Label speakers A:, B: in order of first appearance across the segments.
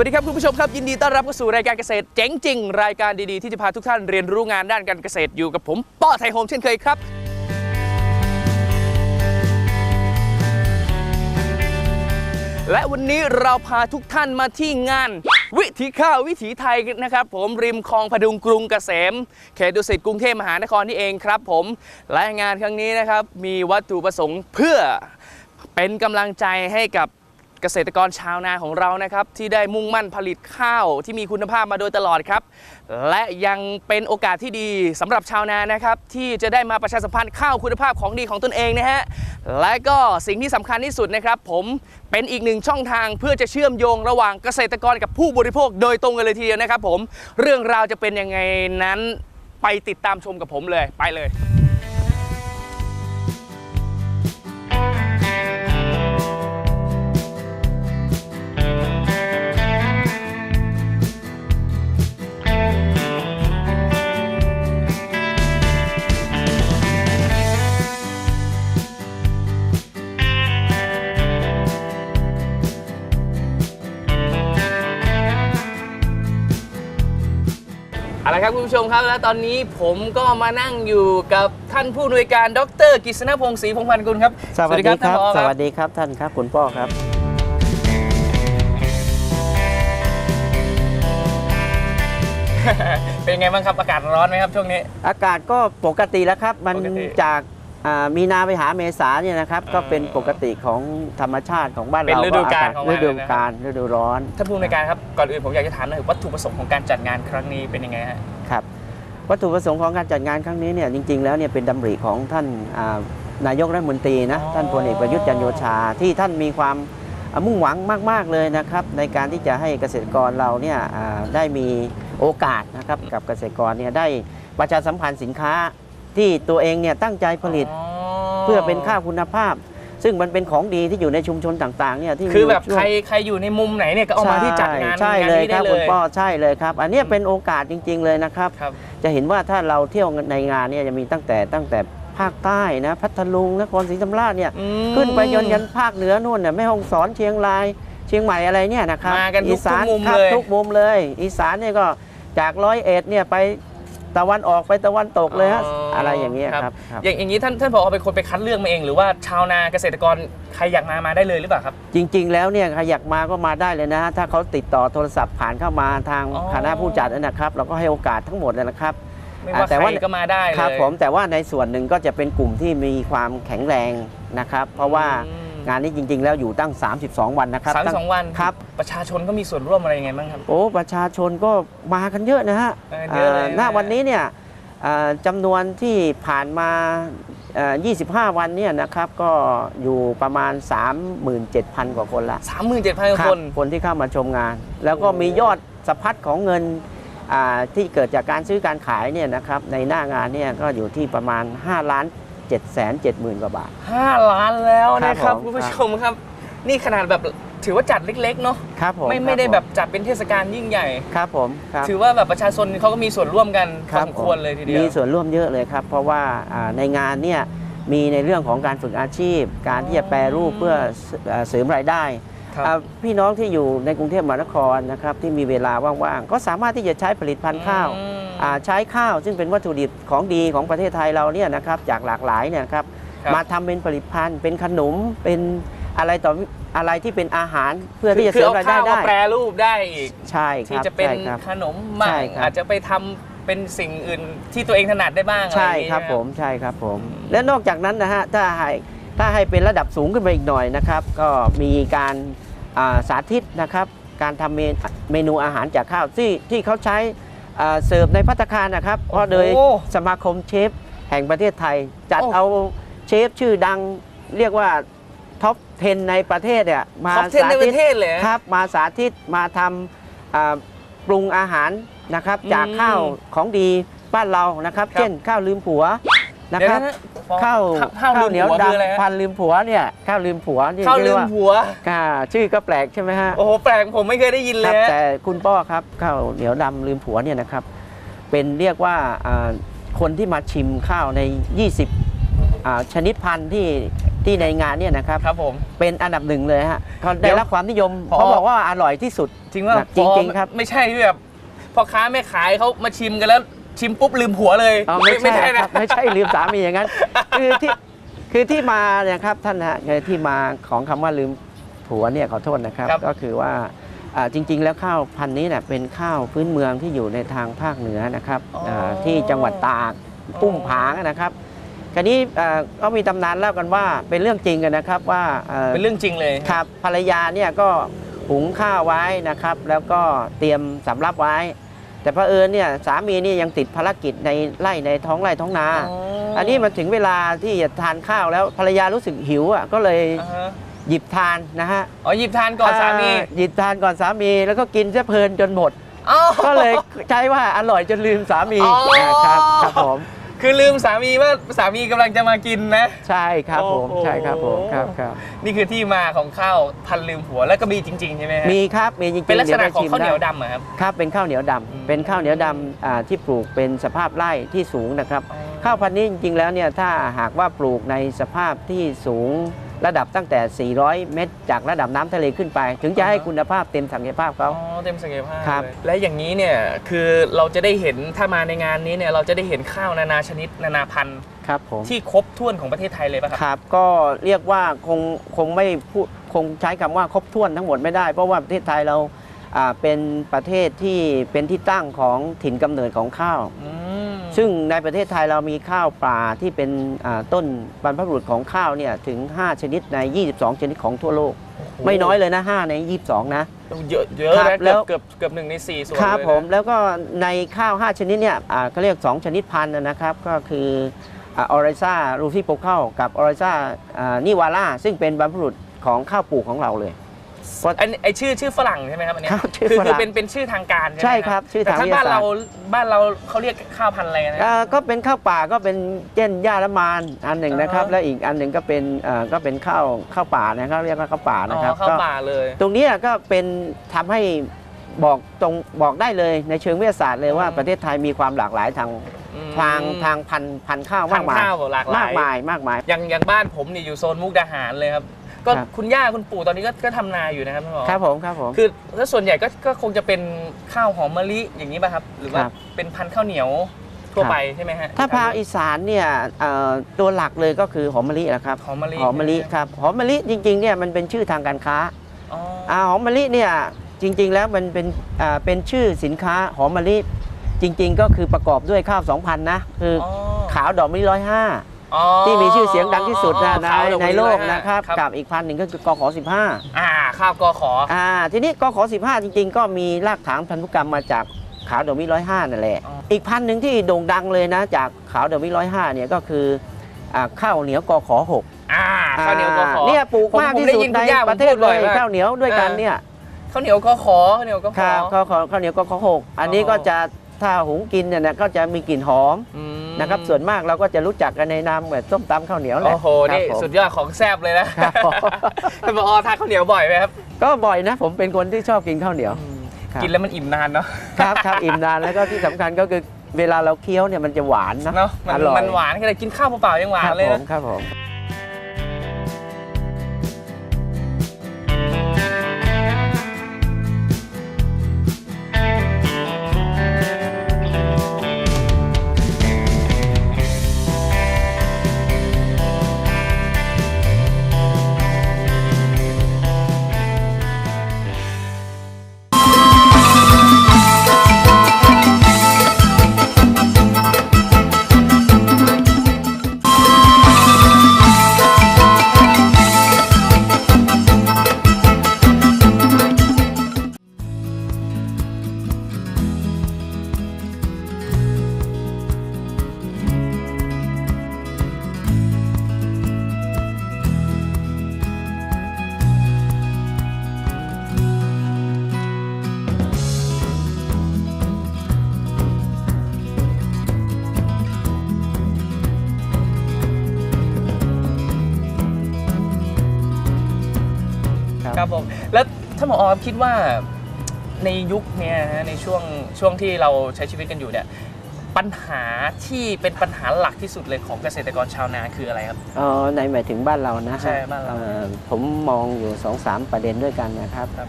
A: วัสดีครับคุณผู้ชมครับยินดีต้อนรับเข้าสู่รายการเกษตรเจ๋งจริง รายการดีๆ ที่จะพาทุกท่านเรียนรู้งานด้านการเกษตรอยู่กับผมป้อไทยโฮมเช่นเคยครับ และวันนี้เราพาทุกท่านมาที่งาน วิถีข้าววิถีไทยนะครับ ผมริมคลองพดุงกรุงเกษม เขตดุสิตกรุงเทพมหานครนี่เองครับ ผมและงานครั้งนี้นะครับมีวัตถุประสงค์เพื่อเป็นกำลังใจให้กับ เกษตรกรชาวนาของเรานะครับ ที่ได้มุ่งมั่นผลิตข้าวที่มีคุณภาพมาโดยตลอดครับ และยังเป็นโอกาสที่ดีสำหรับชาวนานะครับ ที่จะได้มาประชาสัมพันธ์ข้าวคุณภาพของดีของตนเองนะฮะและก็สิ่งที่สำคัญที่สุดนะครับ ผมเป็นอีกหนึ่งช่องทางเพื่อจะเชื่อมโยงระหว่างเกษตรกรกับผู้บริโภค โดยตรงกันเลยทีเดียวนะครับ ผมเรื่องราวจะเป็นยังไงนั้นไปติดตามชมกับผมเลยไปเลย เอาละครับคุณผู้ชมครับ และตอนนี้ผมก็มานั่งอยู่กับท่านผู้อำนวยการดรกฤษณพงศ์ศรีพงษ์พันธ์กุลครับ
B: สวัสดีครับ
A: ท่านผอ
B: สวัสดีครับท่านครับคุณป้อครับ
A: เป็นไงบ้างครับอากาศร้อนไหมครับช่วงนี้
B: อากาศก็ปกติแล้วครับ มัน
A: ปกติ
B: จากอ่า มีนาไปหาเมษาเนี่ยนะครับ
A: อ่า
B: ก็เป็นปกติของธรรมชาติของบ้าน
A: เป็น
B: เรา
A: ฤดูกาล
B: อ
A: ของมัน
B: ฤดู
A: เลยนะครับ
B: กาลฤดูร้อน
A: ท่านผู้อำนวยการครับก่อนอื่นผมอยากจะถามหน่อยวัตถุประสงค์ของการจัดงานครั้งนี้เป็นยังไงฮะ
B: ครับวัตถุประสงค์ของการจัดงานครั้งนี้เนี่ยจริง ๆ แล้วเนี่ยเป็นดำริของท่านอ่านายกรัฐมนตรีนะท่านพลเอกประยุทธ์จันทร์โอชาที่ท่านมีความอ่ามุ่งหวังมาก ๆ เลยนะครับ ในการที่จะให้เกษตรกรเราเนี่ยอ่าได้มีโอกาสนะครับกับเกษตรกรเนี่ยได้ประชาสัมพันธ์สินค้า ที่ตัวเองเนี่ยตั้งใจผลิตเพื่อเป็นข้าวคุณภาพ ซึ่งมันเป็นของดีที่อยู่ในชุมชนต่างๆเนี่ยที่มี
A: คือแบบ
B: ช่วง
A: ใครใครอยู่ในมุมไหนเนี่ยก็เอามาที่จัดงาน
B: ใช่
A: งาน
B: เลย
A: นี้
B: ค
A: ได้
B: รับ
A: เล
B: คุณ
A: ย
B: ป้อใช่เลยครับ อันเนี้ยเป็นโอกาสจริง ๆ เลยนะครับ
A: ครับ
B: จะเห็นว่าถ้าเราเที่ยวในงานเนี่ยจะมีตั้งแต่ตั้งแต่ภาคใต้นะพัทลุงนครศรีธรรมราชเนี่ย
A: อืม
B: ขึ้นไปยนยันภาคเหนือนู่นเนี่ยแม่ฮ่องสอนเชียงราย เชียงใหม่อะไรเนี่ยนะครับ
A: มากันทุก
B: อีสาน
A: ทุกมุม
B: ครับ
A: เลย
B: ทุกมุมเลย อีสานเนี่ยก็จากร้อยเอ็ดเนี่ยไป ตะวันออกไปตะวันตกเลยฮะอะไรอย่างเงี้ยครับครับ
A: อย่างอย่างนี้ท่านท่านผอเป็นคนไปคัดเลือกมาเองหรือว่าชาวนาเกษตรกรใครอยากมามาได้เลยหรือเปล่าครับ
B: จริง ๆ แล้วเนี่ยใครอยากมาก็มาได้เลยนะฮะถ้าเขาติดต่อโทรศัพท์ผ่านเข้ามาทาง
A: อ๋อ
B: คณะผู้จัดนะครับเราก็ให้โอกาสทั้งหมดเลยนะครับ
A: ไม่ว่า
B: แต่
A: ใคร
B: ว่า
A: ก็มาได้เลย
B: ครับผมแต่ว่าในส่วนหนึ่งก็จะเป็นกลุ่มที่มีความแข็งแรงนะครับ เพราะว่า
A: อืม
B: งานนี้จริง ๆ แล้วอยู่ตั้ง 32 วันนะครับ
A: สามสิ
B: ตั้
A: บสองวัน
B: ครับ
A: ประชาชนก็มีส่วนร่วมอะไรยังไงบ้างครับ
B: โอ้ประชาชนก็มากันเยอะนะฮะ
A: เออเยอะเลย
B: อ่าณ
A: นะ
B: วันนี้เนี่ยอ่าจำนวนที่ผ่านมาเอ่อ25 วันเนี่ยนะครับก็อยู่ประมาณ 37,000 กว่าคนละ
A: สามหมื่นเจ็ดพัน
B: ค
A: ครับน
B: คนที่เข้ามาชมงาน แล้วก็มียอดสะพัดของเงินอ่าที่เกิดจากการซื้อการขายเนี่ยนะครับในหน้างานเนี่ยก็อยู่ที่ประมาณ 5 ล้าน 7แสน7หมื่นกว่าบาท
A: ห้าล้านแล้วนะค
B: ครั
A: รับบ
B: ผม
A: คุณผู้ชมครับ นี่ขนาดแบบถือว่าจัดเล็กๆเนาะ
B: ครับผม
A: ไม่ไม่ได้แบบจัดเป็นเทศกาลยิ่งใหญ่
B: ครับผมครับ
A: ถือว่าแบบประชาชนเขาก็มีส่วนร่วมกันพ
B: ค
A: อ
B: รับ
A: สมควรเลยทีเดียว
B: มีส่วนร่วมเยอะเลยครับ เพราะว่าอ่าในงานเนี่ยมีในเรื่องของการฝึกอาชีพ การที่จะแปรรูปเพื่อเอ่อเสริมรายได้
A: ครับ
B: อ่าพี่น้องที่อยู่ในกรุงเทพมหานครนะครับที่มีเวลาว่างๆ ก็สามารถที่จะใช้ผลิตภัณฑ์ข้าว
A: อืม
B: อ่า ใช้ข้าวซึ่งเป็นวัตถุดิบของดีของประเทศไทยเราเนี่ยนะครับจากหลากหลายเนี่ยนะครับ
A: ครับ
B: มาทำเป็นผลิตภัณฑ์ เป็นขนมเป็นอะไรต่ออะไรที่เป็นอาหารเพื่อที่จะ
A: คื
B: เสริ
A: อ
B: ม
A: เอา
B: รายได้
A: ข้าวมา
B: ได้
A: แปรรูปได้อีก
B: ใช่ค
A: ที่
B: รับ
A: จะเป็น
B: ใช่ครับ
A: ขนมบ้าง
B: ใช่ครับ
A: อาจจะไปทำเป็นสิ่งอื่นที่ตัวเองถนัดได้บ้างอะไรอ
B: ใช่
A: ย่างงี้
B: ครับ
A: ใช่ไห
B: ผมใช่ครับผม และนอกจากนั้นนะฮะถ้าให้ถ้าให้เป็นระดับสูงขึ้นไปอีกหน่อยนะครับ ก็มีการอ่าสาธิตนะครับ การทำเมนเมนูอาหารจากข้าวที่ที่เขาใช้อ่า เสิร์ฟในพัตตาคารนะครับเพราะโดย
A: โอ้
B: สมาคมเชฟแห่งประเทศไทย จัด
A: โอ้
B: เอาเชฟชื่อดังเรียกว่าท็อป 10 ในประเทศเนี่ยมา
A: ท็อปเทนในประเทศเลย
B: ครับมาสาธิตมาทำอ่าปรุงอาหารนะครับ
A: อืม
B: จากข้าวของดีบ้านเรานะครับ
A: ครับ
B: เช่นข้าวลืมผัว นะ
A: เดี๋ยว
B: ครับ
A: นะพอ
B: ข้าว
A: ข้าวลืม
B: เหนียว
A: หัวคืออะไร
B: ดำ
A: ฮะ
B: พันลืมผัวเนี่ยข้าวลืมผัวนี่
A: ข้าวลื
B: เรีย
A: ม
B: กว่า
A: หัว
B: อ่าชื่อก็แปลกใช่ไหมฮะ
A: โอ้โหแปลกผมไม่เคยได้ยิน
B: ค
A: เล
B: รั
A: ย
B: บ
A: ฮะ
B: แต่คุณป้อครับข้าวเหนียวดำลืมผัวเนี่ยนะครับ เป็นเรียกว่าอ่าคนที่มาชิมข้าวใน 20อ่าชนิดพันธุ์ที่ที่ที่ในงานเนี่ยนะครับ
A: ครับผม
B: เป็นอันดับหนึ่งเลยฮะเขา
A: เดี๋
B: ได้
A: ยว
B: รับความนิยม
A: พอ
B: เขาบอกว่าอร่อยที่สุด
A: จริงว่า
B: จริงๆครับ
A: ไม่ใช่ที่แบบพ่อค้าแม่ขายเขามาชิมกันแล้ว ชิมปุ๊บลืมผัวเลย
B: อ๋อไม่ใช่
A: ไม่ใช่
B: ค
A: นะ
B: รับไม่ใช่ลืมสามีอย่างนั้น คือที่คือที่มาเนี่ยครับท่านฮะคือที่มาของคำว่าลืมผัวเนี่ยขอโทษนะครับ ก็คือว่าอ่าจริง ๆ แล้วข้าวพันธุ์นี้เนี่ยเป็นข้าวพื้นเมืองที่อยู่ในทางภาคเหนือนะครับาที่จังหวัดตากปุ้มผางนะครับคราวนี้อ่าก็มีตำนานเล่ากันว่าเป็นเรื่องจริงกันนะครับว่าอ่า
A: เป็นเรื่องจริงเลย
B: ครับภรรยาเนี่ยก็หุงข้าวไว้นะครับ แล้วก็เตรียมสำรับไว้ แต่พระเผอิญเนี่ยสามีนี่ยังติดภารกิจในไร่ในท้องไร่ท้องนา อันนี้มันถึงเวลาที่จะทานข้าวแล้วภรรยารู้สึกหิวอะก็เลย
A: อ่าฮะ
B: หยิบทานนะฮะ
A: อ๋อหยิบทานก่อนสามี
B: อ่หยิบทานก่อนสามีแล้วก็กินซะเพลินจนหมด
A: อ๋อ
B: ก็เลยใช้ว่าอร่อยจนลืมสามี
A: อ๋ออ่า
B: ครับครับผม
A: คือลืมสามีว่าสามีกำลังจะมากินนะ
B: ใช่ครับผม
A: โอ้โห
B: ใช่ครับผมครับครับ
A: นี่คือที่มาของข้าวพันลืมผัวแล้วก็มีจริงๆใช่ไหมฮะ
B: มีครับมีจริงๆ
A: เป็นลักษณะ
B: ดี๋
A: ของ
B: ชิม
A: ข้าวเหนียว
B: ไดำ
A: เหรอครับ
B: ครับเป็นข้าวเหนียวดำ
A: อืม
B: เป็นข้าวเหนียวดำอ่าที่ปลูกเป็นสภาพไร่ที่สูงนะครับ ข้าวพันธุ์นี้จริงๆแล้วเนี่ยถ้าหากว่าปลูกในสภาพที่สูง ระดับตั้งแต่ 400 เมตร จากระดับน้ำทะเลขึ้นไป ถึงจะให้คุณภาพเต็มศักยภาพ
A: อ๋อ
B: เขา
A: เต็มศักยภาพ
B: ครับ
A: เลยและอย่างนี้เนี่ยคือเราจะได้เห็นถ้ามาในงานนี้เนี่ยเราจะได้เห็นข้าวนานาชนิดนานาพันธุ์
B: ครับผม
A: ที่ครบถ้วนของประเทศไทยเลยป่ะครับ
B: ครับ ก็เรียกว่าคงคงไม่พูดคงใช้คำว่าครบถ้วนทั้งหมดไม่ได้ เพราะว่าประเทศไทยเราอ่าเป็นประเทศที่เป็นที่ตั้งของถิ่นกำเนิดของข้าว
A: อืม
B: ซึ่งในประเทศไทยเรามีข้าวป่าที่เป็นอ่าต้นบรรพบุรุษของข้าวเนี่ยถึง 5 ชนิดใน 22 ชนิดของทั่วโลก ไม่น้อยเลยนะ 5 ใน 22 นะ
A: เยอะเยอะ
B: ครับ
A: นะ
B: แล้
A: เกือ
B: ว
A: บเกือบเกือบหนึ่งในสี่ส่วน
B: ครับ
A: เลยนะ
B: ผมแล้วก็ในข้าว 5 ชนิดเนี่ยอ่าเขาเรียก 2 ชนิดพันธุ์นะครับ ก็คือออริซารูฟิโปเข้ากับออริซานิวาล่าซึ่งเป็นบรรพบุรุษของข้าวปลูกของเราเลย
A: อันไอชื่อชื่อฝรั่งใช่ไหมครับอันเนี้ย
B: ครับชื่อ
A: คือ
B: ฝรั่ง
A: คือเป็นเป็นชื่อทางการใช่ไหม
B: ใช่ครับ ชื่อ
A: แต่
B: ทาง
A: ถ้า
B: วิทยา
A: บ้าน
B: ศาสตร์
A: เราบ้านเราเขาเรียกข้าวพันธุ์อะไรนะ
B: อ่าก็เป็นข้าวป่าก็เป็นเช่นหญ้าละมานอันหนึ่งนะครับ
A: อ่าฮะ
B: และอีกอันหนึ่งก็เป็นอ่าก็เป็นข้าวข้าวป่านะครับเรียกว่าข้าวป่า
A: อ๋
B: นะครับ
A: อข้าว
B: ก็
A: ป่าเลย
B: ตรงเนี้ยก็เป็นทำให้บอกตรงบอกได้เลยในเชิงวิทยาศาสตร์เลยว่า
A: อืม
B: ประเทศไทยมีความหลากหลายทาง
A: อืม
B: ทางทางพันธุ์พันธุ์ข้าว
A: ทามา
B: งกมาย
A: ข้าวหลากหลามา
B: ยกมายมากมาย
A: อย่างอย่างบ้านผมเนี่ยอยู่โซนมุกดาหารเลยครับ ก็
B: ครับ
A: คุณย่าคุณปู่ตอนนี้ก็ก็ทำนาอยู่นะครับท่านผอ
B: ครับผมครับผม
A: คือถ้าส่วนใหญ่ก็ก็คงจะเป็นข้าวหอมมะลิอย่างนี้ป่ะครับ หรือว่า
B: ครับ
A: เป็นพันธุ์ข้าวเหนียวทั่ว
B: ครับ
A: ไปใช่ไหมฮะ
B: ถ้าภาคอีสานเนี่ยเอ่อตัวหลักเลยก็คือหอมมะลินะครับ
A: หอมมะลิ
B: หอมมะลิครับหอมมะลิจริงๆเนี่ยมันเป็นชื่อทางการค้า
A: อ๋อ
B: อ่าหอมมะลิเนี่ยจริง ๆ แล้วมันเป็นอ่าเป็นชื่อสินค้าหอมมะลิจริง ๆ ก็คือประกอบด้วยข้าว2,000นะคืออ
A: อ๋อ
B: ขาวดอกมะลิร้อยห้า
A: อ๋อ
B: ที่มีชื่อเสียงดังที่สุดนะใน
A: ขาวดอกมะ
B: ใน
A: ลิ
B: โลก
A: ร้อยห้า
B: นะครับกับอีกพันหนึ่งก็คือกขอ15
A: อ่าข้าวกอขอ
B: อ่าทีนี้กขอ15 จริง ๆ ก็มีรากฐานพันธุกรรมมาจากขาวดอกมะลิร้อยห้านั่นแหละ
A: อ๋อ
B: อีกพันหนึ่งที่โด่งดังเลยนะ จากขาวดอกมะลิร้อยห้าเนี่ยก็คืออ่าข้าวเหนียวกขอหก
A: อ่าข้าวเหนียวกอขอ
B: เนี่ยปลูก
A: ผม
B: มาก
A: ผม
B: ที่
A: ได้
B: สุด
A: ยิน
B: ใน
A: คุณย่าผม
B: ประเทศ
A: พูด
B: เล
A: บ่อย
B: ย
A: มาก
B: ข้าวเหนียวด้วยกัน
A: เออ
B: เนี่ย
A: ข้าวเหนียวกอขอข้าวเหนียวกอข
B: ค
A: อ
B: รับข้าวขอข้าวเหนียวกขอหกอันนี้
A: อ๋อ
B: ก็จะ ถ้าหุงกินเนี่ยนะก็จะมีกลิ่นหอม
A: อืม
B: นะครับส่วนมากเราก็จะรู้จักกันในนามแบบส้มตำข้าวเหนียวแหละ
A: โอ้โหนี่
B: ครับผม
A: สุดยอดของแซ่บเลยนะครับ
B: ผม
A: ท่านผอทานข้าวเหนียวบ่อยไหมครับ
B: ก็บ่อยนะ ผมเป็นคนที่ชอบกินข้าวเหนียวครับ
A: กินแล้วมันอิ่มนานเนาะ
B: ครับครับอิ่มนานแล้วก็ที่สำคัญก็คือเวลาเราเคี้ยวเนี่ยมันจะหวานนะ
A: เนาะมัน
B: อร่อย
A: มันหวานขนาดกินข้าวเปล่าๆยังหวา
B: คนรับ
A: เลย
B: ผ
A: นะ
B: มครับผม
A: ครับผม ท่านผอคิดว่าในยุคเนี้ยฮะในช่วงช่วงที่เราใช้ชีวิตกันอยู่เนี่ยปัญหาที่เป็นปัญหาหลักที่สุดเลยของเกษตรกรชาวนาคืออะไรครับ
B: เออในหมายถึงบ้านเรานะฮะ
A: ใช่บ้านเรา
B: อ่อผมมองอยู่2อสามประเด็นด้วยกันนะครับ
A: ครับ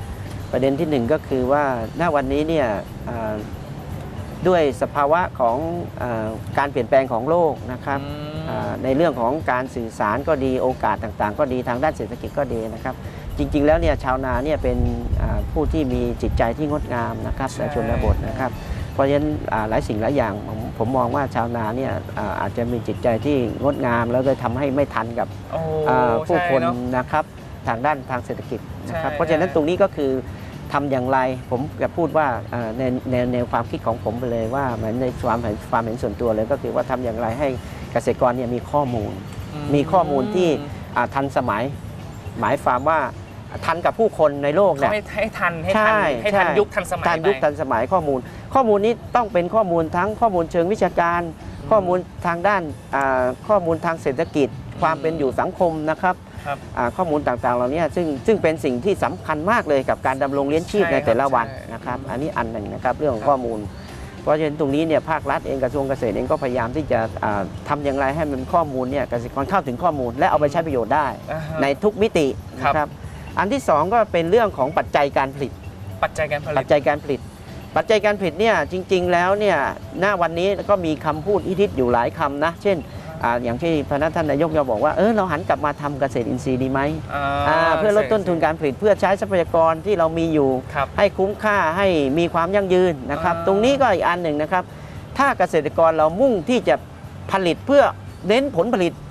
B: ประเด็นที่หนึ่งก็คือว่าณวันนี้เนี่ยอ่าด้วยสภาวะของอาการเปลี่ยนแปลงของโลกนะครับ
A: อืม
B: อ่าในเรื่องของการสื่อสารก็ดีโอกาสต่างๆ ก็ดีทางด้านเศรษฐกิจก็ดีนะครับ จริงๆ แล้วเนี่ยชาวนาเนี่ยเป็นอ่าผู้ที่มีจิตใจที่งดงามนะครับ
A: ใช่
B: ในชนบทนะครับเพราะฉะนั้นอ่าหลายสิ่งหลายอย่างผมผมมองว่าชาวนาเนี่ยอ่าอาจจะมีจิตใจที่งดงาม แล้วก็ทำให้ไม่ทันกับ
A: โอ้
B: อ่าผู้
A: ใช่
B: คน
A: เนอะ
B: นะครับทางด้านทางเศรษฐกิจนะครับ
A: ใช่
B: เพราะฉะนั้นตรงนี้ก็คือทำอย่างไรผมจะพูดว่าอ่าในในในความคิดของผมไปเลยว่าเหมือนในความเห็นความเห็นส่วนตัวเลยก็คือว่าทำอย่างไรให้เกษตรกรเนี่ยมีข้อมูล มีข้อมูลที่อ่าทันสมัย หมายความว่า ทันกับผู้คนในโลก
A: เขา
B: เนี่ย
A: ให้ให้ทันให้
B: ใช่
A: ทันให้ทัน
B: ใช่
A: ยุคทันสมัย
B: ทันยุค
A: ไป
B: ทันสมัยข้อมูล ข้อมูลนี้ต้องเป็นข้อมูลทั้งข้อมูลเชิงวิชาการ ข้อมูลทางด้านอ่าข้อมูลทางเศรษฐกิจ ความเป็นอยู่สังคมนะครับ
A: ครับ
B: อ่าข้อมูลต่างๆเหล่านี้ซึ่งซึ่งเป็นสิ่งที่สำคัญมากเลยกับการดำรงเลี้ยงชีพ
A: ใช่
B: ในแต่ละวัน
A: ใช่
B: นะครับ อันนี้อันหนึ่งนะครับเรื่องของ
A: ครับ
B: ข้อมูล เพราะฉะนั้นตรงนี้เนี่ยภาครัฐเองกระทรวงเกษตรเองก็พยายามที่จะอ่าทำอย่างไรให้มันข้อมูลเนี่ยเกษตรกรเข้าถึงข้อมูล และเอาไปใช้ประโยชน์ได้
A: อ่าฮะ
B: ในทุกมิติ
A: ครับ
B: นะครับ อันที่สองก็เป็นเรื่องของปัจจัยการผลิต
A: ปัจจัยการผลิ
B: ปั
A: ต
B: จจัยการผลิต ปัจจัยการผลิตเนี่ยจริง ๆ แล้วเนี่ยหน้าวันนี้ก็มีคำพูดอิทิศอยู่หลายคำนะ เช่นอาอย่างที่พระท่านนายกเราบอกว่าเออเราหันกลับมาทำเกษตรอินทรีย์ดีไหม
A: อ่า
B: อ่าเพื่อลดต้นทุนการผลิตเพื่อใช้ทรัพยากรที่เรามีอยู่
A: ครับ
B: ให้คุ้มค่าให้มีความยั่งยืนนะครับ
A: อ่า
B: ตรงนี้ก็อีกอันหนึ่งนะครับ ถ้าเกษตรกรเรามุ่งที่จะผลิตเพื่อเน้นผลผลิต
A: อืม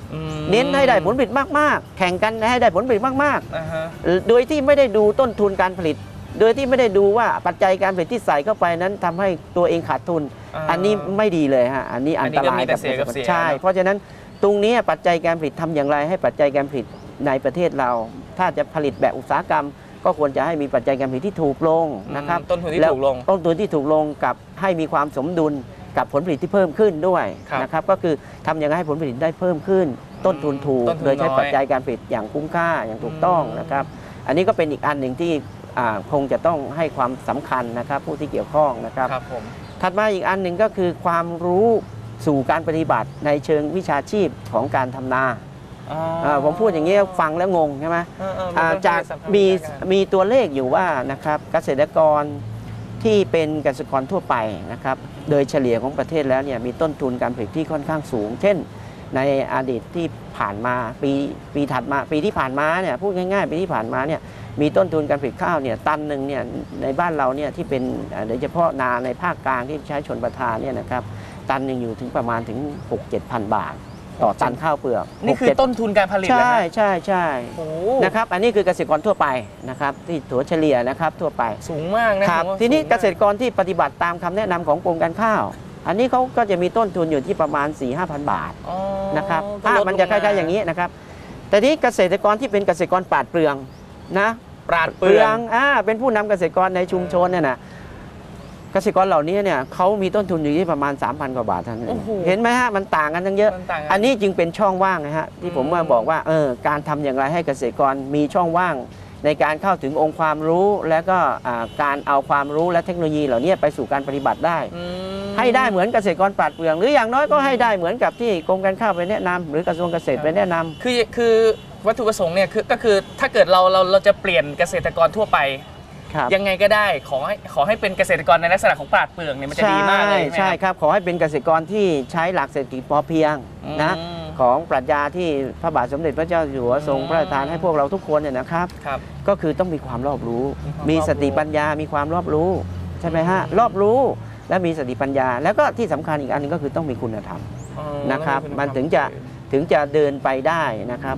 B: เน้นให้ได้ผลผลิตมากๆ แข่งกันให้ได้ผลผลิตมากๆ
A: อ่าฮะ
B: โดยที่ไม่ได้ดูต้นทุนการผลิต โดยที่ไม่ได้ดูว่าปัจจัยการผลิตที่ใส่เข้าไปนั้นทำให้ตัวเองขาดทุนาอันนี้ไม่ดีเลยฮะอันนี้อันตราย
A: อันนี้ก็มีแต่เสียกับเสีย
B: ใช่
A: เนอะ
B: เพราะฉะนั้นตรงนี้ปัจจัยการผลิตทำอย่างไร ให้ปัจจัยการผลิตในประเทศเรา ถ้าจะผลิตแบบอุตสาหกรรม ก็ควรจะให้มีปัจจัยการผลิตที่ถูกลงนะครับ
A: ต้นทุนที่
B: แล้ว
A: ถูกลง
B: ต้นทุนที่ถูกลงกับให้มีความสมดุล กับผลผลิตที่เพิ่มขึ้นด้วย
A: ครับ
B: นะครับก็คือทำอย่างไรให้ผลผลิตได้เพิ่มขึ้น ต้นทุนถูก
A: ต้นทุน
B: โดยใช้
A: น้อย
B: ปัจจัยการผลิตอย่างคุ้มค่าอย่างถูกต้อง
A: อืม
B: นะครับ อันนี้ก็เป็นอีกอันหนึ่งที่อ่าคงจะต้องให้ความสำคัญนะครับผู้ที่เกี่ยวข้องนะครับ
A: ครับผม
B: ถัดมาอีกอันหนึ่งก็คือความรู้สู่การปฏิบัติในเชิงวิชาชีพของการทำนา
A: อ๋อ
B: เอ่อผมพูดอย่างนี้ฟังแล้วงงใช่ไหม
A: เออเออ
B: อ่า
A: มันเป็น
B: จาก
A: สัพันธ์
B: มี
A: วิชาการ
B: มีตัวเลขอยู่ว่านะครับเกษตรกร ที่เป็นเกษตรกรทั่วไปนะครับ โดยเฉลี่ยของประเทศแล้วเนี่ยมีต้นทุนการผลิตที่ค่อนข้างสูง เช่น ในอดีตที่ผ่านมาปีปีถัดมาปีที่ผ่านมาเนี่ยพูดง่ายๆปีที่ผ่านมาเนี่ยมีต้นทุนการผลิตข้าวเนี่ยตันหนึ่งเนี่ยในบ้านเราเนี่ยที่เป็นโดยเฉพาะนาในภาคกลางที่ใช้ชนประทานเนี่ยนะครับตันหนึ่งอยู่ถึงประมาณถึง 6 7พันบาท ต่อตันข้าวเปลือก
A: นี่คือ
B: หกเจ็ด
A: ต้นทุนการผลิต
B: ใช่
A: เลย
B: ใช่ใช่
A: โอ้โห
B: นะครับ อันนี้คือเกษตรกรทั่วไปนะครับ ที่ถัวเฉลี่ยนะครับทั่วไป
A: สูงมากนะครับผมว่า
B: ทีนี้
A: สูง
B: เก
A: มาก
B: ษตรกรที่ปฏิบัติตามคำแนะนำของกรมการข้าว อันนี้เขาก็จะมีต้นทุนอยู่ที่ประมาณ4 5 0 0 0บาท
A: อ๋อ
B: นะครับ
A: ก็
B: ภาพ
A: ลด
B: มันจะ
A: ล
B: คล้ายๆอย่างนี้นะครับ แต่ที่เกษตรกรที่เป็นเกษตรกรปราดเปรื่องนะ
A: ปราดเปรื่อง
B: อ่าเป็นผู้นำเกษตรกรในชุมชนเนี่ยนะ เกษตรกรเหล่านี้เนี่ยเขามีต้นทุนอยู่ที่ประมาณ 3,000 กว่าบาทเท่านั้นเอ
A: โอ้
B: ง
A: โห
B: เห็นไหมฮะ มันต่างกันทั้งเยอะ
A: มันต่างกั
B: อันนี้จึงเป็นช่องว่างนะฮะที่ผม
A: อืม
B: ว่าบอกว่าเออการทำอย่างไรให้เกษตรกรมีช่องว่าง ในการเข้าถึงองค์ความรู้ และก็อ่าการเอาความรู้และเทคโนโลยีเหล่านี้ไปสู่การปฏิบัติได้
A: อืม
B: ให้ได้เหมือนเกษตรกรปราดเปรื่อง หรืออย่างน้อยก็ให้ได้เหมือนกับที่กรมการข้าวไปแนะนำหรือกระทรวงเกษตรไปแนะนำ
A: คือคือวัตถุประสงค์เนี่ยคือก็คือถ้าเกิดเราเราเราจะเปลี่ยนเกษตรกรทั่วไป
B: ครับ
A: ยังไงก็ได้ขอให้ขอให้เป็นเกษตรกรในลักษณะของปราดเปรื่องเนี่ยมันจะดีมากเลย
B: ใช่
A: ไหม
B: ใช่
A: ครับ
B: ครับ ขอให้เป็นเกษตรกรที่ใช้หลักเศรษฐกิจพอเพียงนะ
A: อืม
B: ของปรัชญาที่พระบาทสมเด็จพระเจ้าอยู่หัวทรง
A: อืม
B: พระราชทานให้พวกเราทุกคนเนี่ยนะครับ
A: ครับ
B: ก็คือต้องมีความรอบรู้
A: มีความ
B: มี
A: รอบรู้
B: สติปัญญา มีความรอบรู้ใช่ไหมฮะรอบรู้และมีสติปัญญา แล้วก็ที่สำคัญอีกอันหนึงก็คือต้องมีคุณธรรม
A: อ๋อ
B: นะครับ
A: แล้ว
B: มันถึงจะถึงจะเดินไปได้นะครับ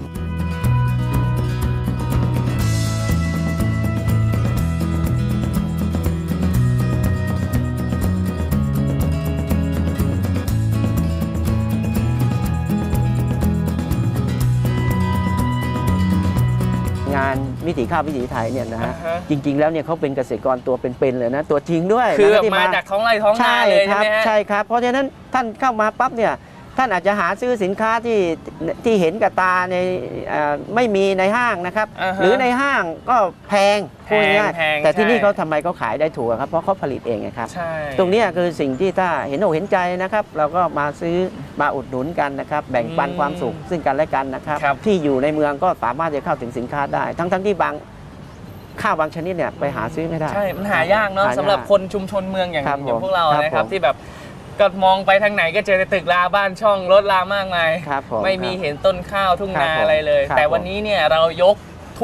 B: วิถีข้าววิถีไทยเนี่ยนะฮะ
A: อ่าฮะ
B: จริง ๆ แล้วเนี่ยเขาเป็นเกษตรกรตัวเป็นๆเลยนะตัวจริงด้วย
A: คือ
B: นะที่
A: มาจากท้องไร่ท้องนา
B: ใช่
A: เลย
B: ค
A: ใช่
B: รับ
A: ไหมฮะ
B: ใช่ครับ เพราะฉะนั้นท่านเข้ามาปั๊บเนี่ย ท่านอาจจะหาซื้อสินค้าที่ที่เห็นกับตาในเอ่อไม่มีในห้างนะครับ
A: อ่าฮะ
B: หรือในห้างก็แพงพูดง่ายๆ
A: แพง
B: แต่ที่นี่
A: ใช่
B: เขาทำไมเขาขายได้ถูกอะครับเพราะเขาผลิตเองไงครับ
A: ใช่
B: ตรงเนี้ยคือสิ่งที่ถ้าเห็นอกเห็นใจนะครับ เราก็มาซื้อมาอุดหนุนกันนะครับ แบ่งปัน
A: อืม
B: ความสุขซึ่งกันและกันนะครับ
A: ครับ
B: ที่อยู่ในเมืองก็สามารถจะเข้าถึงสินค้าได้ ทั้งทั้งที่บางข้าวบางชนิดเนี่ยไปหาซื้อไม่ได้
A: ใช่ มันหายากเนาะ
B: หายาก
A: สำหรับคนชุมชนเมืองอย่าง
B: ครับ
A: อย่างพวกเรา
B: ผม
A: นะค
B: ครั
A: รั
B: บบผม
A: ที่แบบ ก็มองไปทางไหนก็เจอแต่ตึกราบ้านช่องรถรามากมาย
B: ครับผม
A: ไม่มี
B: ครับ
A: เห็นต้นข้าวทุ่ง
B: ครับ
A: นา
B: ผม
A: อะไรเลย
B: ครับ
A: แต่
B: ผม
A: วันนี้เนี่ยเรายก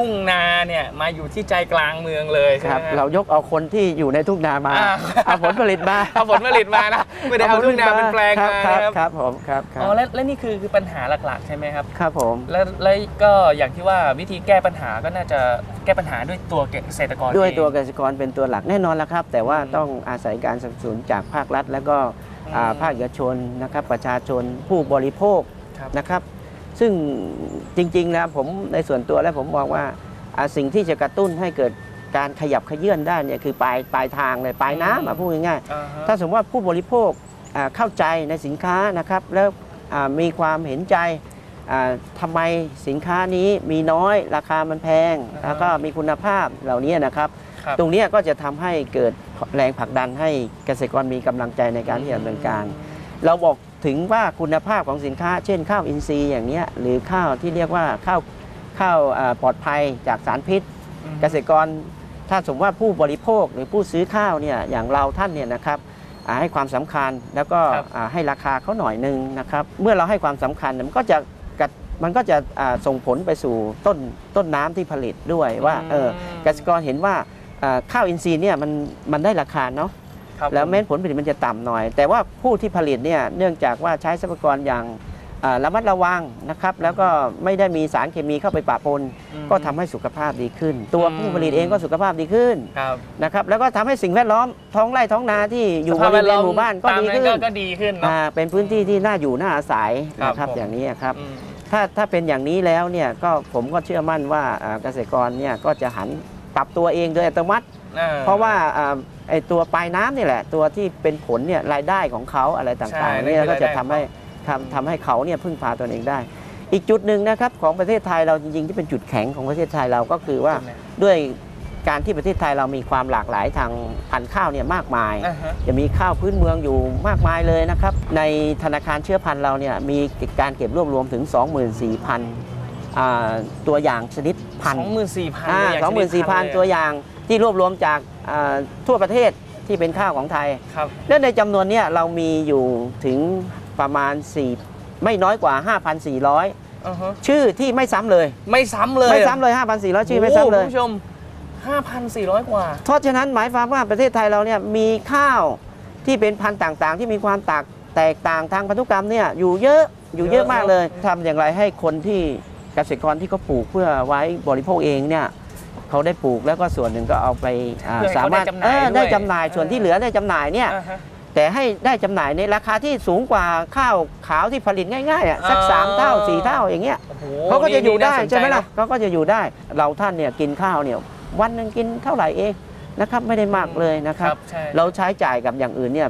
A: ทุ่งนาเนี่ยมาอยู่ที่ใจกลางเมืองเลย
B: ค
A: ใช่
B: รับ
A: ไหมฮะ
B: เรายกเอาคนที่อยู่ในทุ่งนามา
A: อ่า
B: เอาผลผลิตมา
A: เอาผลผลิตมานะไม่ได้เอาทุ่งนาเป็นแปลงมา
B: ครับ
A: นะครับ
B: ครับผมครับครั
A: อ๋
B: บ
A: อและและนี่คือคือปัญหาหลักๆ ใช่ไหมครับ
B: ครับผม
A: แล้วแล้วก็อย่างที่ว่าวิธีแก้ปัญหาก็น่าจะแก้ปัญหาด้วยตัวเกษตรกร
B: ด้วย
A: เอง
B: ตัวเกษตรกรเป็นตัวหลักแน่นอนแล้วครับ แต่ว่า
A: อืม
B: ต้องอาศัยการสนับสนุนจากภาครัฐ แล้วก็อ่า
A: อืม
B: ภาคเอกชนนะครับประชาชนผู้บริโภค
A: ครับ
B: นะครับ ซึ่งจริงๆแล้วผมในส่วนตัวแล้วผมมองว่าอ่าสิ่งที่จะกระตุ้นให้เกิดการขยับเขยื่อนได้เนี่ยคือปลายปลายทางเลยปลายน้ำมาพูดง่ายๆ
A: อ่าฮะ
B: ถ้าสมมติว่าผู้บริโภคอ่าเข้าใจในสินค้านะครับ แล้วอ่ามีความเห็นใจอ่าทำไมสินค้านี้มีน้อยราคามันแพง
A: อ่าฮะ
B: แล้วก็มีคุณภาพเหล่านี้นะครับ
A: ครับ
B: ตรงเนี้ยก็จะทำให้เกิดแรงผลักดันให้เกษตรกรมีกำลังใจในการที่จะดำเนินการ เราบอกถึงว่าคุณภาพของสินค้า เช่นข้าวอินทรีย์อย่างเนี้ยหรือข้าวที่เรียกว่าข้าวข้าวอ่าปลอดภัยจากสารพิษ
A: อืม
B: เกษตรกรถ้าสมมติว่าผู้บริโภคหรือผู้ซื้อข้าวเนี่ยอย่างเราท่านเนี่ยนะครับอ่าให้ความสำคัญแล้วก็
A: ครับ
B: อ่าให้ราคาเขาหน่อยหนึงนะครับ เมื่อเราให้ความสำคัญมันก็จะกระมันก็จะอ่าส่งผลไปสู่ต้นต้นน้ำที่ผลิตด้วยว่าเออเกษตรกรเห็นว่าอ่า ข้าวอินทรีย์เนี่ยมันมันได้ราคาเนาะ
A: ครับ
B: แล้ว
A: ผ
B: แม้ผลผลิตมันจะต่ำหน่อย แต่ว่าผู้ที่ผลิตเนี่ยเนื่องจากว่าใช้ทรัพยากรอย่างอ่าระมัดระวังนะครับ แล้วก็ไม่ได้มีสารเคมีเข้าไปปะปน
A: อืม
B: ก็ทำให้สุขภาพดีขึ้น ตัว
A: อืม
B: ผู้ผลิตเองก็สุขภาพดีขึ้น
A: ครับ
B: นะครับแล้วก็ทำให้สิ่งแวดล้อมท้องไร่ท้องนาที่อยู่
A: ส
B: บ
A: ภาพ
B: ริ
A: แวด
B: เว
A: ล้
B: ณ
A: อม
B: หมู่บ้านก็
A: ตาม
B: ดี
A: นั้น
B: ขึ้
A: ก็
B: น
A: ก็ดีขึ้นเนาะ
B: อ่าเป็นพื้นที่ที่น่าอยู่น่าอาศัย
A: ครับ
B: นะครับ
A: ผม
B: อย่างนี้ครับ
A: อืม
B: ถ้าถ้าเป็นอย่างนี้แล้วเนี่ยก็ผมก็เชื่อมั่นว่าอ่าเกษตรกรเนี่ยก็จะหัน ปรับตัวเองโดยอัตโนมัติ
A: อ่
B: เพราะว่าอ่าไอตัวปลายน้ำนี่แหละ ตัวที่เป็นผลเนี่ยรายได้ของเขาอะไร
A: ใช่
B: ต่างๆเนี่ย
A: นั่นคือ
B: ก็จะ
A: รายได้
B: ทำให้ทำทำให้เขาเนี่ยพึ่งพาตนเองได้ อีกจุดหนึ่งนะครับของประเทศไทยเราจริงๆ ที่เป็นจุดแข็งของประเทศไทยเราก็คือว่า
A: เป็นไง
B: ด้วยการที่ประเทศไทยเรามีความหลากหลายทางพันธุ์ข้าวเนี่ยมากมาย
A: อ่าฮะ
B: จะมีข้าวพื้นเมืองอยู่มากมายเลยนะครับ ในธนาคารเชื้อพันธุ์เราเนี่ยมีการเก็บรวบรวมถึง 24,000อ่า ตัวอย่างชนิดพัน
A: สอง
B: ธุ์
A: หมื่นสี่พัน
B: อ่า24,000ตัวอย่างที่รวบรวมจากอ่าทั่วประเทศที่เป็นข้าวของไทย
A: ครับ
B: และในจำนวนเนี้เรามีอยู่ถึงประมาณ 4 ไม่น้อยกว่า 5,400
A: อ่าฮะ
B: ชื่อที่ไม่ซ้ำเลย
A: ไม่ซ้ำเลย
B: ไม่ซ้ำเลย 5,400 ชื่อไม่ซ้ำเลย
A: โอ้โหคุณผู้ชม 5,400 กว่า
B: เพราะฉะนั้นหมายความว่าประเทศไทยเราเนี่ยมีข้าวที่เป็นพันธุ์ต่างๆ ที่มีความแตกแตกต่างทางพันธุกรรมเนี่ยอยู่เยอะอยู่เยอะ
A: เยอะ
B: มากเลยทำอย่างไรให้คนที่ เกษตรกรที่เขาปลูกเพื่อไว้บริโภคเองเนี่ยเขาได้ปลูกแล้วก็ส่วนหนึ่งก็เอาไปอ่า
A: เพื่อให้
B: สา
A: เขา
B: มารถ
A: ได้จำหน่าย
B: เออ
A: ด้วย
B: ได้จำหน่ายส่วนที่เหลือได้จำหน่ายเนี่ย
A: อ่าฮะ
B: แต่ให้ได้จำหน่ายในราคาที่สูงกว่าข้าวขาวที่ผลิตง่ายๆอะสัก
A: อ่า
B: สามเท่าสี่เท่าอย่างเงี้ย
A: โอ้โห
B: เขาก็จะอยู่ได้
A: นี่น่าสน
B: ใช่ไหมล่ะ
A: เนอ
B: เขาก็จะอยู่ได้เราท่านเนี่ยกินข้าวเนี่ยวันหนึ่งกินเท่าไหร่เองนะครับไม่ได้มากเลยนะค
A: ค
B: รั
A: รับบใช่
B: เราใช้จ่ายกับอย่างอื่นเนี่ย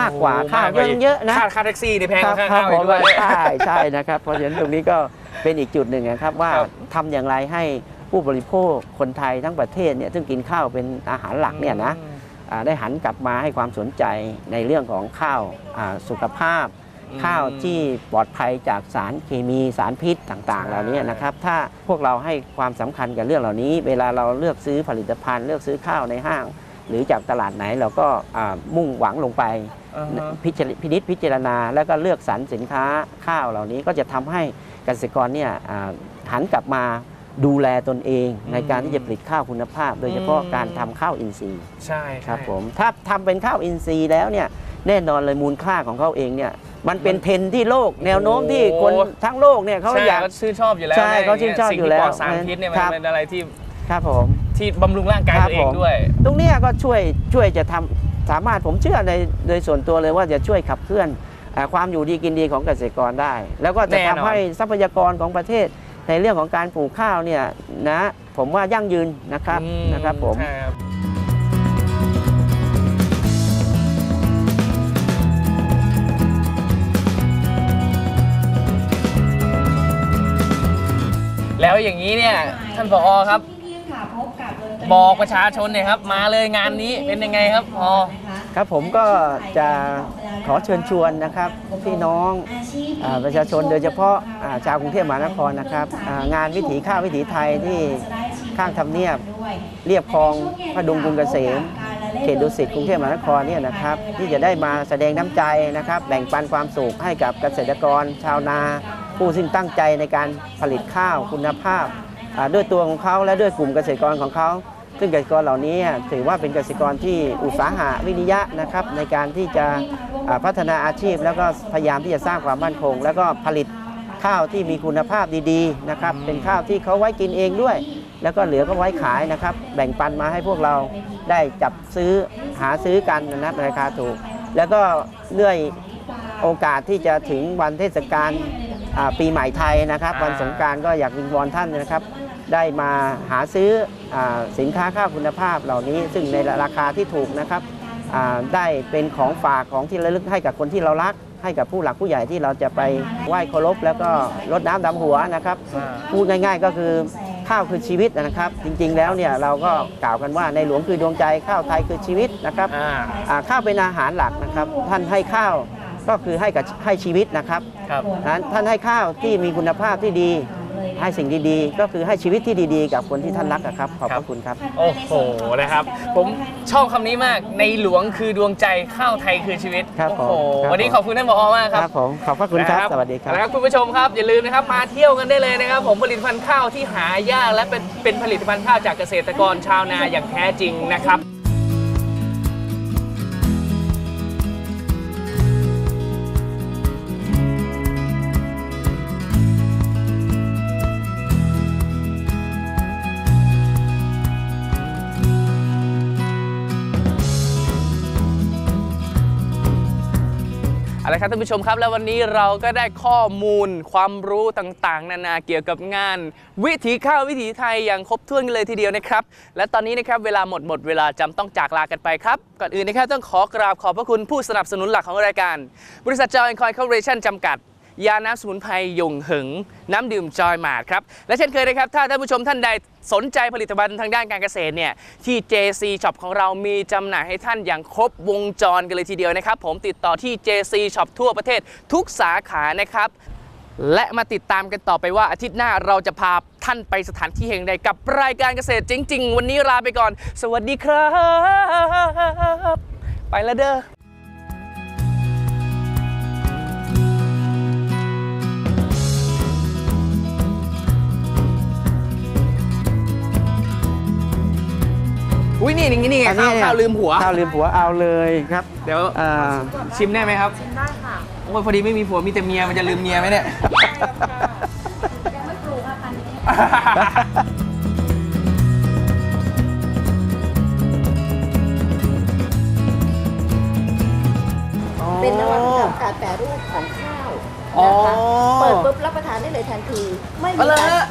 B: มากกว่า
A: โอ้
B: ข้าว
A: มกกว่
B: เยอะๆนะ
A: ค่าค่าแท็กซี่นี่แพงก
B: ครั
A: ว่าค่า
B: ครั
A: ข้าว
B: ผ
A: อี
B: ม
A: กด้วย
B: ใช่ใช่นะครับเพราะฉะนั้นตรงนี้ก็ เป็นอีกจุดหนึ่งนะครับว่า
A: ครับ
B: ทำอย่างไรให้ผู้บริโภคคนไทยทั้งประเทศเนี่ยซึ่งกินข้าวเป็นอาหารหลักเนี่ยนะ
A: อืม
B: อ่าได้หันกลับมาให้ความสนใจในเรื่องของข้าวอ่าสุขภาพ
A: อืม
B: ข้าวที่ปลอดภัยจากสารเคมีสารพิษต่างๆ
A: ใช่
B: เหล่านี้นะครับ ถ้าพวกเราให้ความสำคัญกับเรื่องเหล่านี้ เวลาเราเลือกซื้อผลิตภัณฑ์ เลือกซื้อข้าวในห้าง หรือจากตลาดไหนเราก็อ่ามุ่งหวังลงไป
A: อ่าฮะ
B: พิจารพินิจพิจารณา แล้วก็เลือกสรรสินค้าข้าวเหล่านี้ก็จะทำให้เกษตรกรเนี่ยอ่าหันกลับมาดูแลตนเองในการที่จะผลิตข้าวคุณภาพ โดยเฉพาะการทำข้าวอินทรีย์
A: ใช่
B: ครับ
A: ใช่
B: ผมถ้าทำเป็นข้าวอินทรีย์แล้วเนี่ยแน่นอนเลยมูลค่าของเขาเองเนี่ยมันเป็นเทรนด์ที่โลก แนวโน้มที่คนทั้งโลกเนี่ยเขา
A: ใช่
B: อยาก
A: เขาชื่นชอบอยู่แล้ว
B: ใช่ะเขาชื่นชอบอยู่แล้ว
A: สิ่งที่ปลอดสารพิษเนี่ยมัน
B: ครับ
A: เป็นอะไรที่
B: ครับผม
A: ที่บำรุงร่างกาย
B: ครับ
A: ตัวเอง
B: ผม
A: ด้วย
B: ตรงเนี้ยก็ช่วยช่วยจะทำ สามารถผมเชื่อในโดยส่วนตัวเลยว่าจะช่วยขับเคลื่อนความอยู่ดีกินดีของเกษตรกรได้ แล้วก็จะทำให้ทรัพยากรของประเทศในเรื่องของการปลูกข้าวเนี่ยนะผมว่ายั่งยืนนะครับนะครับผม
A: แล้วอย่างนี้เนี่ยท่านผอครับ บอกประชาชนเนี่ยครับมาเลยงานนี้เป็นยังไงครับพอ
B: ครับผมก็จะขอเชิญชวนนะครับพี่น้องอาประชาชนโดยเฉพาะอ่าชาวกรุงเทพมหานครนะครับอ่างานวิถีข้าววิถีไทยที่ข้างทำเนียบ เรียบคลองพดุงกรุงเกษม เขตดุสิตกรุงเทพมหานครเนี่ยนะครับ ที่จะได้มาแสดงน้ำใจนะครับ แบ่งปันความสุขให้กับเกษตรกร ชาวนา ผู้ซึ่งตั้งใจในการผลิตข้าวคุณภาพอ่า ด้วยตัวของเขาและด้วยกลุ่มเกษตรกรของเขา ซึ่งเกษตรกรเหล่านี้ถือว่าเป็นเกษตรกรที่อุตสาหะวิริยะนะครับในการที่จะพัฒนาอาชีพ แล้วก็พยายามที่จะสร้างความมั่นคง แล้วก็ผลิตข้าวที่มีคุณภาพดีๆนะครับเป็นข้าวที่เขาไว้กินเองด้วย แล้วก็เหลือก็ไว้ขายนะครับแบ่งปันมาให้พวกเราได้จับซื้อหาซื้อกันนะครับราคาถูก แล้วก็เนื่อยโอกาสที่จะถึงวันเทศกาลปีใหม่ไทยนะครับ วันสงกรารก็อยากวิงวอนท่านนะครับ ได้มาหาซื้ออาสินค้าข้าวคุณภาพเหล่านี้ ซึ่งในราคาที่ถูกนะครับอ่าได้เป็นของฝากของที่ระลึกให้กับคนที่เรารัก ให้กับผู้หลักผู้ใหญ่ที่เราจะไปไหว้เคารพแล้วก็รดน้ำดำหัวนะครับพูดง่าย ๆ ก็คือข้าวคือชีวิตนะครับ จริงๆแล้วเนี่ยเราก็กล่าวกันว่าในหลวงคือดวงใจข้าวไทยคือชีวิตนะครับ
A: อ่า
B: อ่าข้าวเป็นอาหารหลักนะครับ ท่านให้ข้าวก็คือให้กับให้ชีวิตนะครับ
A: ครับ
B: นั้นท่านให้ข้าวที่มีคุณภาพที่ดี ให้สิ่งดีๆ ก็คือให้ชีวิตที่ดีๆ กับคนที่ท่านรักอะครับ ขอบพ
A: ครั
B: ระ
A: บ
B: คุณครับ
A: โอ้โหนะครับ ผมชอบคำนี้มากในหลวงคือดวงใจข้าวไทยคือชีวิต
B: ครับ
A: โอ้โห
B: ผมครับ
A: วันนี้ขอบคุณท่านผอมากครับ
B: ครับผม ขอบพระคุณครับ
A: นะ
B: สวัสดีครับ
A: แล้วคุณผู้ชมครับอย่าลืมนะครับมาเที่ยวกันได้เลยนะครับ ผมผลิตภัณฑ์ข้าวที่หายากและเป็นเป็นผลิตภัณฑ์ข้าวจากเกษตรกรชาวนาอย่างแท้จริงนะครับ ละครับท่านผู้ชมครับ แล้ววันนี้เราก็ได้ข้อมูลความรู้ต่างๆ นานาเกี่ยวกับงาน วิถีข้าววิถีไทยอย่างครบถ้วนกันเลยทีเดียวนะครับ และตอนนี้นะครับเวลาหมดหมดเวลาจำต้องจากลากันไปครับ ก่อนอื่นนะครับต้องขอกราบขอบพระคุณผู้สนับสนุนหลักของรายการ บริษัทจอยคอยคอร์ปอเรชั่นจำกัด ยาน้ำสมุนไพรยงหึง น้ำดื่มจอยหมาดครับ และเช่นเคยนะครับ ถ้าท่านผู้ชมท่านใดสนใจผลิตภัณฑ์ทางด้านการเกษตรเนี่ยที่ JC Shop ของเรามีจำหน่ายให้ท่านอย่างครบวงจรกันเลยทีเดียวนะครับ ผมติดต่อที่ JC Shop ทั่วประเทศทุกสาขานะครับและมาติดตามกันต่อไปว่าอาทิตย์หน้าเราจะพาท่านไปสถานที่แห่งใดกับรายการเกษตรจริง ๆ วันนี้ลาไปก่อน สวัสดีครับ ไปแล้วเด้อ อุ้ยนี่นี่นี่ไง
B: อันนี้
A: ข้าว
B: เนี่ย
A: ข้าวลืมหัว
B: ข้าวลืมหัวเอาเลยครับ
A: เดี๋ยว
B: อ่า
A: ชิมได้ไหมครับชิมได้ค่ะโอ้ยพอดีไม่มีผัวมีแต่เมียมันจะลืมเมียไหมเนี่ย
C: เป็นนวัตกรรมการแปรรูปของข้าว
A: อ๋อ
C: นะคะเปิดปุ๊บรับประทานได้เลยทันที ไม่
A: เอา
C: มี
A: เลย
C: การ
A: ฮะ